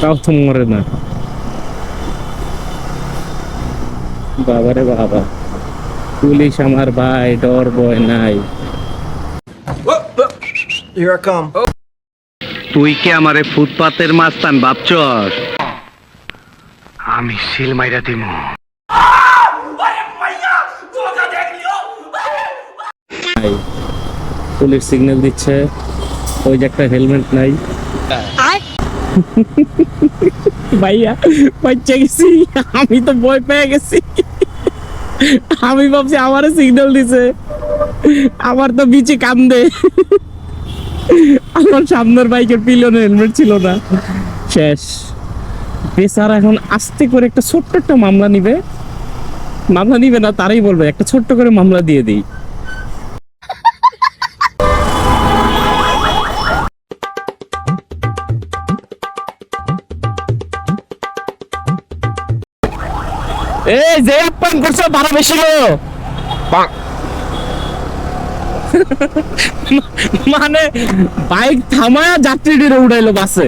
তাও তো মরে না। বাবারে বাবা পুলিশ আমার ভাই ডর বয় নাই. তুই কি আমারে ফুটপাতের মাস্তান ভাবছস? আমি সিল মাইরা দিমু। পুলিশ সিগন্যাল দিচ্ছে। ওই যে একটা হেলমেট নাই। ভাইয়া, বাচ্চা গেছি। আমি তো ভয় পেয়ে গেছি। আমি ভাবছি আমারে সিগন্যাল দিছে। আমার তো বিচে কান্দে। আমার সামনের বাইকের পিলনে হেলমেট ছিল না। শেষ। বেচারা এখন আস্তে করে একটা ছোট্ট একটা মামলা নিবে। মামলা নিবে না, তারাই বলবে, একটা ছোট্ট করে মামলা দিয়ে দিই। এই যে আপ্যায়ন করছ ভাড়া বেশি গো মানে বাইক থামায় যাত্রীদের উঠাইলো বাসে।